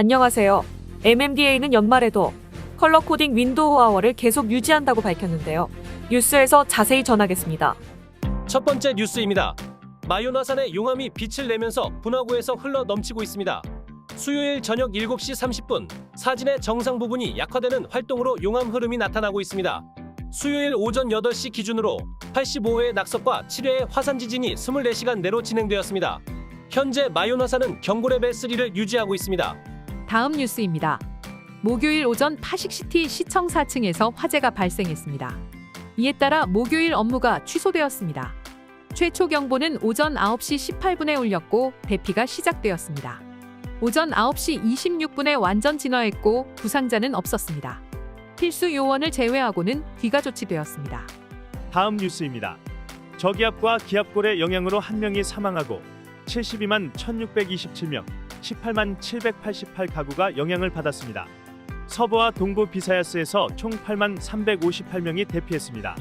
안녕하세요. MMDA는 연말에도 컬러 코딩 윈도우 아워를 계속 유지한다고 밝혔는데요. 뉴스에서 자세히 전하겠습니다. 첫 번째 뉴스입니다. 마요나산의 용암이 빛을 내면서 분화구에서 흘러 넘치고 있습니다. 수요일 저녁 7시 30분 사진의 정상 부분이 약화되는 활동으로 용암 흐름이 나타나고 있습니다. 수요일 오전 8시 기준으로 85회의 낙석과 7회의 화산 지진이 24시간 내로 진행되었습니다. 현재 마요나산은 경고 레벨 3를 유지하고 있습니다. 다음 뉴스입니다. 목요일 오전 파식시티 시청 4층에서 화재가 발생했습니다. 이에 따라 목요일 업무가 취소되었습니다. 최초 경보는 오전 9시 18분에 울렸고 대피가 시작되었습니다. 오전 9시 26분에 완전 진화했고 부상자는 없었습니다. 필수 요원을 제외하고는 귀가 조치되었습니다. 다음 뉴스입니다. 저기압과 기압골의 영향으로 한 명이 사망하고 72만 1627명, 18만 788 가구가 영향을 받았습니다. 서부와 동부 비사야스에서 총 8만 358명이 대피했습니다.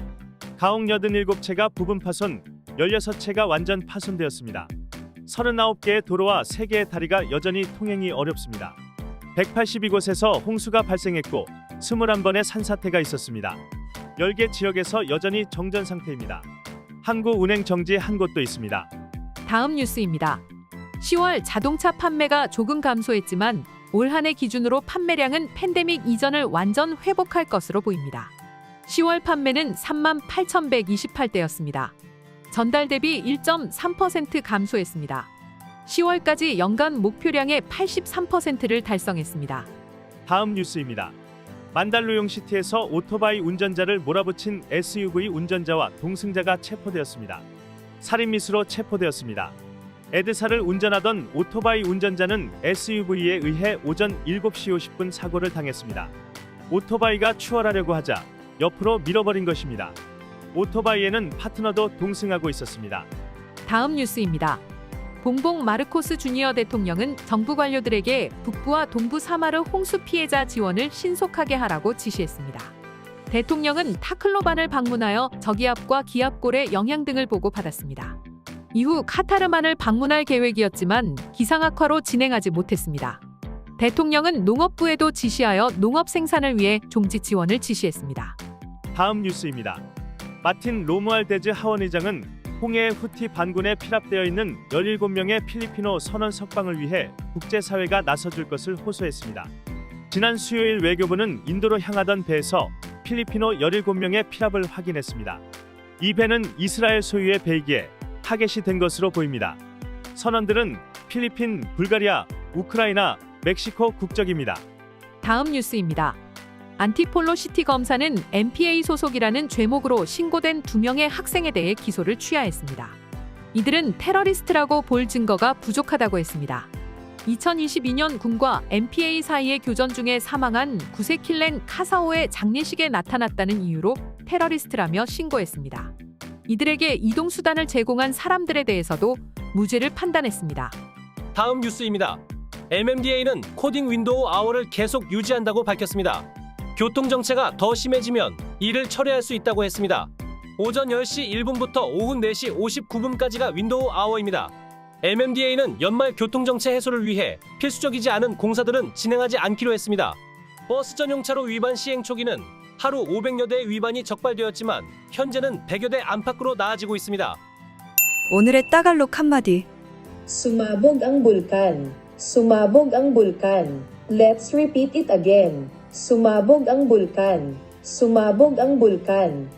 가옥 87채가 부분 파손, 16채가 완전 파손되었습니다. 39개의 도로와 3개의 다리가 여전히 통행이 어렵습니다. 182곳에서 홍수가 발생했고 21번의 산사태가 있었습니다. 10개 지역에서 여전히 정전 상태입니다. 항구 운행 정지 한 곳도 있습니다. 다음 뉴스입니다. 10월 자동차 판매가 조금 감소했지만 올 한 해 기준으로 판매량은 팬데믹 이전을 완전 회복할 것으로 보입니다. 10월 판매는 3만 8,128대였습니다. 전달 대비 1.3% 감소했습니다. 10월까지 연간 목표량의 83%를 달성했습니다. 다음 뉴스입니다. 만달루용 시티에서 오토바이 운전자를 몰아붙인 SUV 운전자와 동승자가 체포되었습니다. 살인 미수로 체포되었습니다. 에드사를 운전하던 오토바이 운전자는 SUV에 의해 오전 7시 50분 사고를 당했습니다. 오토바이가 추월하려고 하자 옆으로 밀어버린 것입니다. 오토바이에는 파트너도 동승하고 있었습니다. 다음 뉴스입니다. 봉봉 마르코스 주니어 대통령은 정부 관료들에게 북부와 동부 사마르 홍수 피해자 지원을 신속하게 하라고 지시했습니다. 대통령은 타클로반을 방문하여 저기압과 기압골의 영향 등을 보고 받았습니다. 이후 카타르만을 방문할 계획이었지만 기상 악화로 진행하지 못했습니다. 대통령은 농업부에도 지시하여 농업 생산을 위해 종지 지원을 지시했습니다. 다음 뉴스입니다. 마틴 로무알데즈 하원의장은 홍해 후티 반군에 피랍되어 있는 17명의 필리피노 선원 석방을 위해 국제사회가 나서줄 것을 호소했습니다. 지난 수요일 외교부는 인도로 향하던 배에서 필리피노 17명의 피랍을 확인했습니다. 이 배는 이스라엘 소유의 배이기에 타겟이 된 것으로 보입니다. 선원들은 필리핀, 불가리아, 우크라이나, 멕시코 국적입니다. 다음 뉴스입니다. 안티폴로 시티 검사는 MPA 소속이라는 죄목으로 신고된 두 명의 학생에 대해 기소를 취하했습니다. 이들은 테러리스트라고 볼 증거가 부족하다고 했습니다. 2022년 군과 MPA 사이의 교전 중에 사망한 구세킬렌 카사오의 장례식에 나타났다는 이유로 테러리스트라며 신고했습니다. 이들에게 이동 수단을 제공한 사람들에 대해서도 무죄를 판단했습니다. 다음 뉴스입니다. MMDA는 코딩 윈도우 아워를 계속 유지한다고 밝혔습니다. 교통 정체가 더 심해지면 이를 철회할 수 있다고 했습니다. 오전 10시 1분부터 오후 4시 59분까지가 윈도우 아워입니다. MMDA는 연말 교통 정체 해소를 위해 필수적이지 않은 공사들은 진행하지 않기로 했습니다. 버스 전용차로 위반 시행 초기는 하루 500여 대의 위반이 적발되었지만 현재는 100여 대 안팎으로 나아지고 있습니다. 오늘의 따갈록 한마디. Sumabog ang bulkan. Sumabog ang bulkan. Let's repeat it again. Sumabog ang bulkan. Sumabog ang bulkan.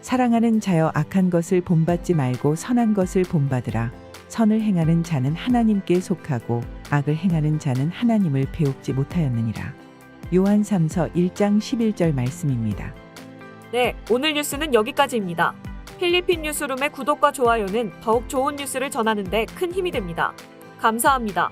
사랑하는 자여 악한 것을 본받지 말고 선한 것을 본받으라. 선을 행하는 자는 하나님께 속하고 악을 행하는 자는 하나님을 배웁지 못하였느니라. 요한 3서 1장 11절 말씀입니다. 네, 오늘 뉴스는 여기까지입니다. 필리핀 뉴스룸의 구독과 좋아요는 더욱 좋은 뉴스를 전하는데 큰 힘이 됩니다. 감사합니다.